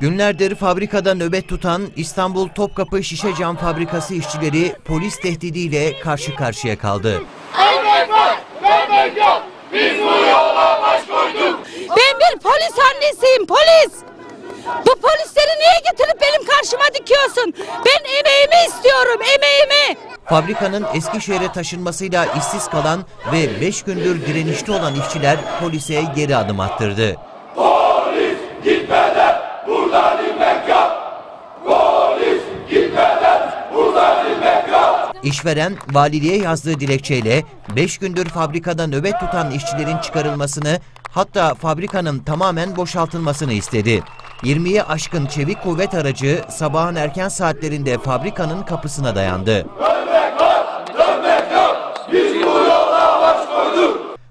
Günlerdir fabrikada nöbet tutan İstanbul Topkapı Şişe Cam Fabrikası işçileri polis tehdidiyle karşı karşıya kaldı. Ben bir polis annesiyim polis. Bu polisleri niye getirip benim karşıma dikiyorsun? Ben emeğimi istiyorum emeğimi. Fabrikanın Eskişehir'e taşınmasıyla işsiz kalan ve 5 gündür direnişte olan işçiler polise geri adım attırdı. İşveren valiliğe yazdığı dilekçeyle 5 gündür fabrikada nöbet tutan işçilerin çıkarılmasını hatta fabrikanın tamamen boşaltılmasını istedi. 20'ye aşkın çevik kuvvet aracı sabahın erken saatlerinde fabrikanın kapısına dayandı.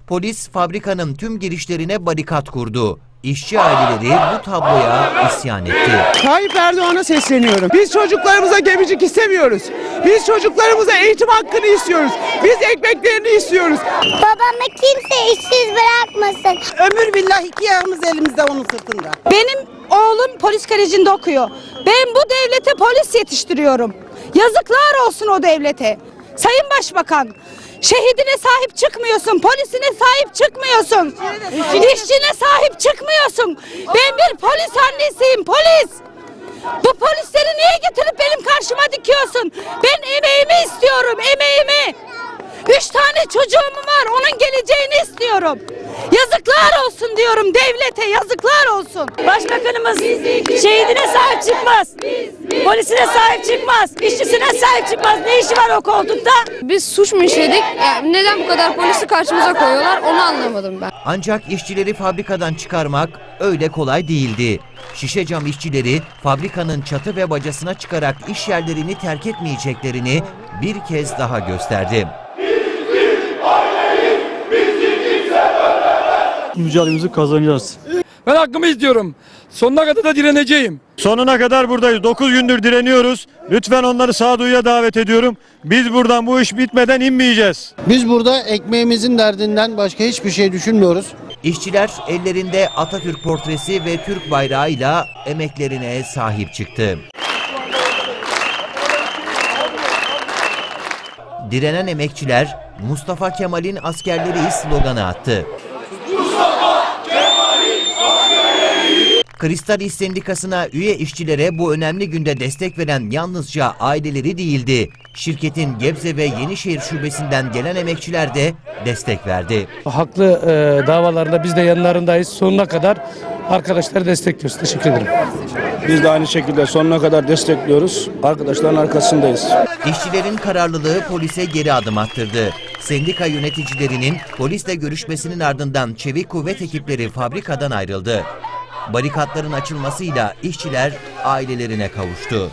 Polis fabrikanın tüm girişlerine barikat kurdu. İşçi aileleri bu tabloya isyan etti. Tayyip Erdoğan'a sesleniyorum. Biz çocuklarımıza gemicik istemiyoruz. Biz çocuklarımıza eğitim hakkını istiyoruz. Biz ekmeklerini istiyoruz. Babamı kimse işsiz bırakmasın. Ömür billah iki ayağımız elimizde onun sırtında. Benim oğlum polis kolejinde okuyor. Ben bu devlete polis yetiştiriyorum. Yazıklar olsun o devlete. Sayın Başbakan, şehidine sahip çıkmıyorsun, polisine sahip çıkmıyorsun. İşçine sahip çıkmıyorsun. Ben bir polis annesiyim, polis. Bu polisleri niye getirip benim karşıma dikiyorsun? Ben emeğimi istiyorum, emeğimi. Üç tane çocuğum var, onun geleceğini istiyorum. Yazıklar olsun diyorum devlete, yazıklar olsun. Başbakanımız şehidine sahip çıkmaz. Polisine sahip çıkmaz. işçisine sahip çıkmaz. Ne işi var o koltukta? Biz suç mu işledik? Yani neden bu kadar polisi karşımıza koyuyorlar onu anlamadım ben. Ancak işçileri fabrikadan çıkarmak öyle kolay değildi. Şişe cam işçileri fabrikanın çatı ve bacasına çıkarak iş yerlerini terk etmeyeceklerini bir kez daha gösterdi. Mücadelemizi kazanacağız. Ben hakkımı istiyorum. Sonuna kadar da direneceğim. Sonuna kadar buradayız. 9 gündür direniyoruz. Lütfen onları sağduyuya davet ediyorum. Biz buradan bu iş bitmeden inmeyeceğiz. Biz burada ekmeğimizin derdinden başka hiçbir şey düşünmüyoruz. İşçiler ellerinde Atatürk portresi ve Türk bayrağıyla emeklerine sahip çıktı. Direnen emekçiler Mustafa Kemal'in askerleri sloganı attı. Kristal İş Sendikası'na üye işçilere bu önemli günde destek veren yalnızca aileleri değildi. Şirketin Gebze ve Yenişehir şubesinden gelen emekçiler de destek verdi. Haklı e, davalarında biz de yanlarındayız. Sonuna kadar arkadaşları destekliyoruz. Teşekkür ederim. Biz de aynı şekilde sonuna kadar destekliyoruz. Arkadaşların arkasındayız. İşçilerin kararlılığı polise geri adım attırdı. Sendika yöneticilerinin polisle görüşmesinin ardından çevik kuvvet ekipleri fabrikadan ayrıldı. Barikatların açılmasıyla işçiler ailelerine kavuştu.